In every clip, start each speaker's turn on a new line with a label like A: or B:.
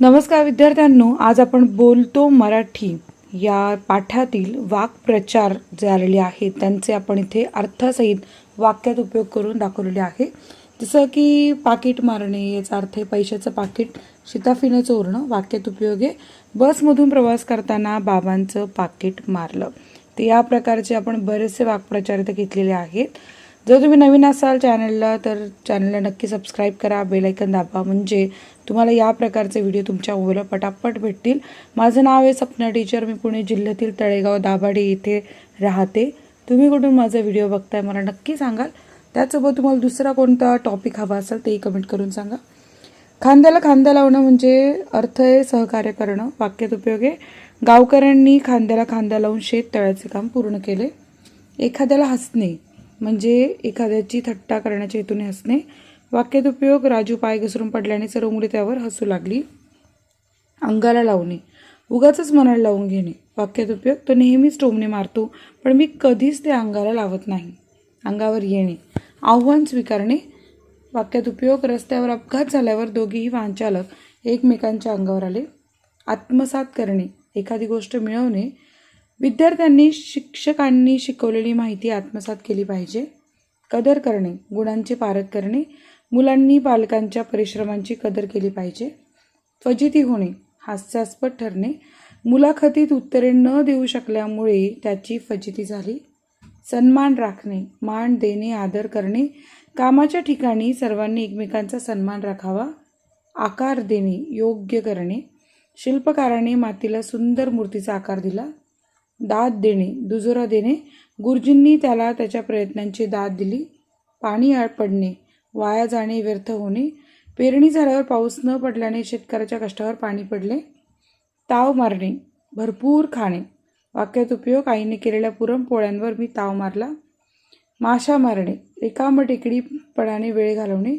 A: नमस्कार विद्यार्थ्यांनो आज आपण बोलतो मराठी. या पाठातील वाक्प्रचार जे आलेले आहेत त्यांचे आपण इथे अर्थसहित वाक्यात उपयोग करून दाखवलेले आहे. जसं की पाकिट मारणे याचा अर्थ आहे पैशाचं पाकिट शिताफीनं चोरणं वाक्यात उपयोग. आहे बसमधून प्रवास करताना बाबांचं पाकिट मारलं. तर या प्रकारचे आपण बरेचसे वाक्प्रचार इथे घेतलेले आहेत. जर तुम्ही नवीन असाल चॅनलला तर चॅनलला नक्की सबस्क्राईब करा. बेलायकन दाबा. म्हणजे तुम्हाला या प्रकारचे व्हिडिओ तुमच्या मोबाईलवर पटापट भेटतील. माझं नाव आहे सपना टीचर मी पुणे जिल्ह्यातील तळेगाव दाभाडे येथे राहते. तुम्ही कुठून माझा व्हिडिओ बघताय मला नक्की सांगाल. त्याचसोबत तुम्हाला दुसरा कोणता टॉपिक हवा असेल तेही कमेंट करून सांगा. खांद्याला खांदा लावणं म्हणजे अर्थ आहे सहकार्य करणं वाक्यात उपयोग आहे. गावकऱ्यांनी खांद्याला खांदा लावून शेत तळ्याचे काम पूर्ण केले. एखाद्याला हसणे म्हणजे एखाद्याची थट्टा करण्याच्या हेतूने हसणे वाक्यात उपयोग राजू पाय घसरून पडल्याने सर्व मुले त्यावर हसू लागली. अंगाला लावणे. उगाच मनाला लावून घेणे. वाक्यात उपयोग तो नेहमीच टोमणे मारतो पण मी कधीच ते अंगाला लावत नाही. अंगावर येणे. आव्हान स्वीकारणे. वाक्यात उपयोग रस्त्यावर अपघात झाल्यावर दोघेही वाहनचालक एकमेकांच्या अंगावर आले. आत्मसात करणे. एखादी गोष्ट मिळवणे. विद्यार्थ्यांनी शिक्षकांनी शिकवलेली माहिती आत्मसात केली पाहिजे. कदर करणे गुणांची पारख करणे मुलांनी पालकांच्या परिश्रमांची कदर केली पाहिजे. फजिती होणे हास्यास्पद ठरणे मुलाखतीत उत्तरे न देऊ शकल्यामुळे त्याची फजिती झाली. सन्मान राखणे मान देणे आदर करणे कामाच्या ठिकाणी सर्वांनी एकमेकांचा सन्मान राखावा. आकार देणे योग्य करणे. शिल्पकाराने मातीला सुंदर मूर्तीचा आकार दिला. दाद देणे दुजोरा देणे. गुरुजींनी त्याला त्याच्या प्रयत्नांची दाद दिली. पाणी पडणे वाया जाणे व्यर्थ होणे. पेरणी झाल्यावर पाऊस न पडल्याने शेतकऱ्याच्या कष्टावर पाणी पडले. ताव मारणे भरपूर खाणे. वाक्यात उपयोग आईने केलेल्या पुरणपोळ्यांवर मी ताव मारला. माशा मारणे रिकाम टेकडीपणाने वेळ घालवणे.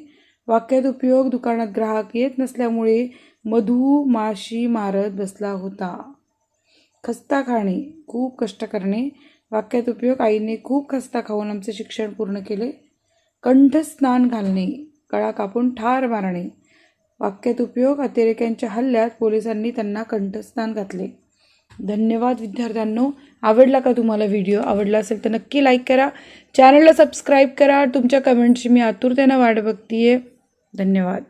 A: वाक्यात उपयोग दुकानात ग्राहक येत नसल्यामुळे मधू माशी मारत बसला होता. खस्ता खाणे खूप कष्ट करणे वाक्यात उपयोग आईने खूप खस्ता खाऊन आमचे शिक्षण पूर्ण केले. कंठस्नान घालणे गळा कापून ठार मारणे वाक्यात उपयोग अतिरेक्यांच्या हल्ल्यात पोलिसांनी त्यांना कंठस्नान घातले. धन्यवाद विद्यार्थ्यांनो. आवडला का तुम्हाला व्हिडिओ? आवडला असेल तर नक्की लाईक करा. चॅनलला सबस्क्राईब करा. तुमच्या कमेंटची मी आतुरतेनं वाट बघतीये. धन्यवाद.